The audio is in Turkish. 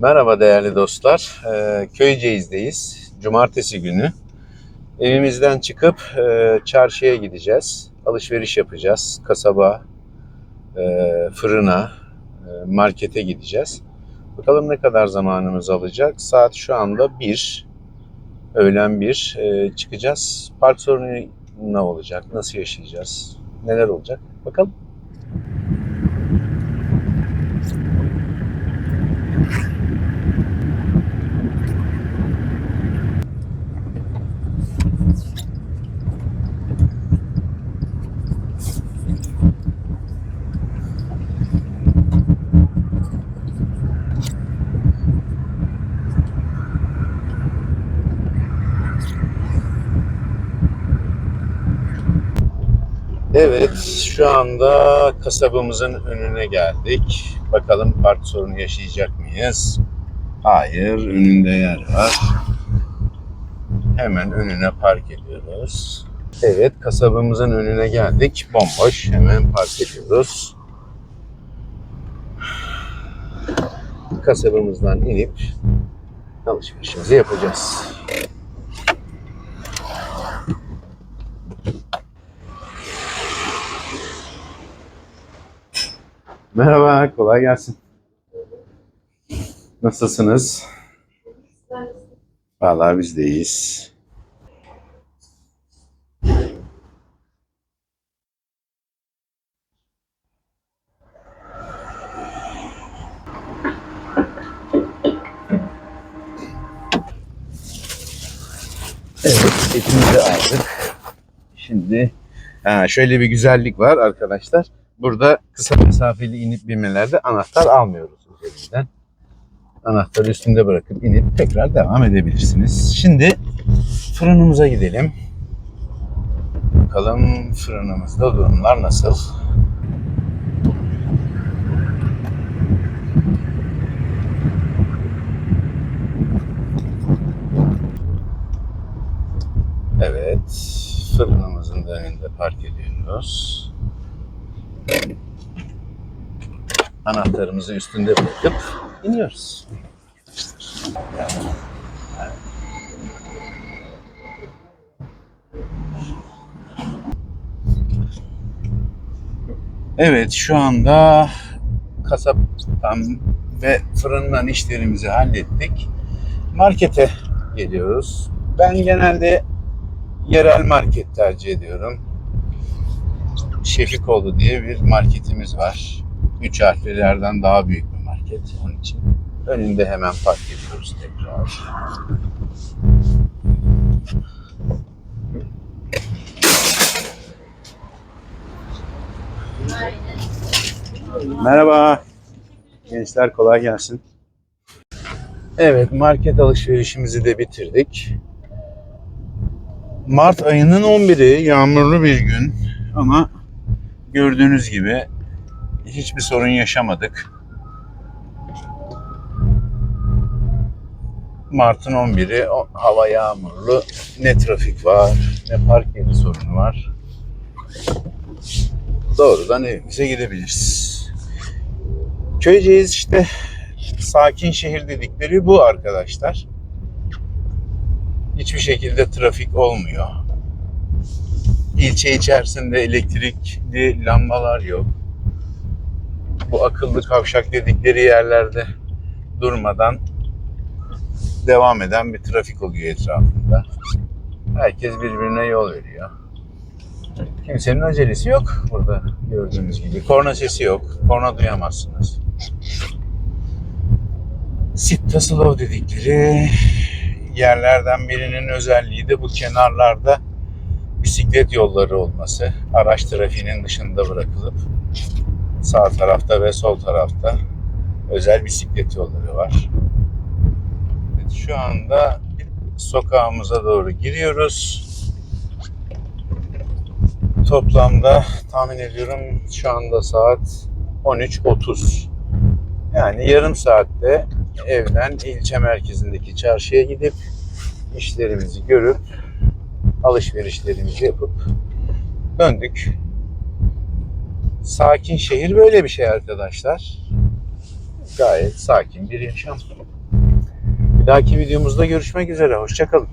Merhaba değerli dostlar. Ee, Köyceğiz'deyiz. Cumartesi günü. Evimizden çıkıp e, çarşıya gideceğiz. Alışveriş yapacağız. Kasaba, e, fırına, e, markete gideceğiz. Bakalım ne kadar zamanımız alacak. Saat şu anda 1. Öğlen 1. E, çıkacağız. Park sorunu ne olacak? Nasıl yaşayacağız? Neler olacak? Bakalım. Evet, şu anda kasabamızın önüne geldik. Bakalım park sorunu yaşayacak mıyız? Hayır, önünde yer var. Hemen önüne park ediyoruz. Evet, kasabamızın önüne geldik. Bomboş, hemen park ediyoruz. Kasabamızdan inip alışverişimizi yapacağız. Merhaba, kolay gelsin. Nasılsınız? Vallahi biz de iyiyiz. Evet, etimizi aldık. Şimdi ha, şöyle bir güzellik var arkadaşlar. Burada kısa mesafeli inip binmelerde anahtar almıyoruz üzerinden. Anahtarı üstünde bırakıp inip tekrar devam edebilirsiniz. Şimdi fırınımıza gidelim. Bakalım fırınımızda durumlar nasıl? Evet, fırınımızın önünde park ediyoruz. Anahtarımızı üstünde bırakıp iniyoruz. Evet şu anda kasaptan ve fırından işlerimizi hallettik. Markete geliyoruz. Ben genelde yerel market tercih ediyorum. Şefikoğlu diye bir marketimiz var. Üç harflilerden daha büyük bir market onun için. Önünde hemen park ediyoruz tekrar. Merhaba. Gençler kolay gelsin. Evet market alışverişimizi de bitirdik. Mart ayının 11'i yağmurlu bir gün ama gördüğünüz gibi hiçbir sorun yaşamadık. Mart'ın 11'i o- hava yağmurlu. Ne trafik var, ne park yeri sorunu var. Doğrudan evimize gidebiliriz. Köyceğiz işte sakin şehir dedikleri bu arkadaşlar. Hiçbir şekilde trafik olmuyor. İlçe içerisinde elektrikli lambalar yok. Bu akıllı kavşak dedikleri yerlerde durmadan devam eden bir trafik oluyor etrafında. Herkes birbirine yol veriyor. Kimsenin acelesi yok burada gördüğünüz gibi. Korna sesi yok. Korna duyamazsınız. Sitta slow dedikleri yerlerden birinin özelliği de bu kenarlarda bisiklet yolları olması. Araç trafiğinin dışında bırakılıp sağ tarafta ve sol tarafta özel bisiklet yolları var. Evet, şu anda sokağımıza doğru giriyoruz. Toplamda tahmin ediyorum şu anda saat 13.30. Yani yarım saatte evden ilçe merkezindeki çarşıya gidip işlerimizi görüp alışverişlerimizi yapıp döndük. Sakin şehir böyle bir şey arkadaşlar. Gayet sakin bir yaşam. Bir dahaki videomuzda görüşmek üzere. Hoşçakalın.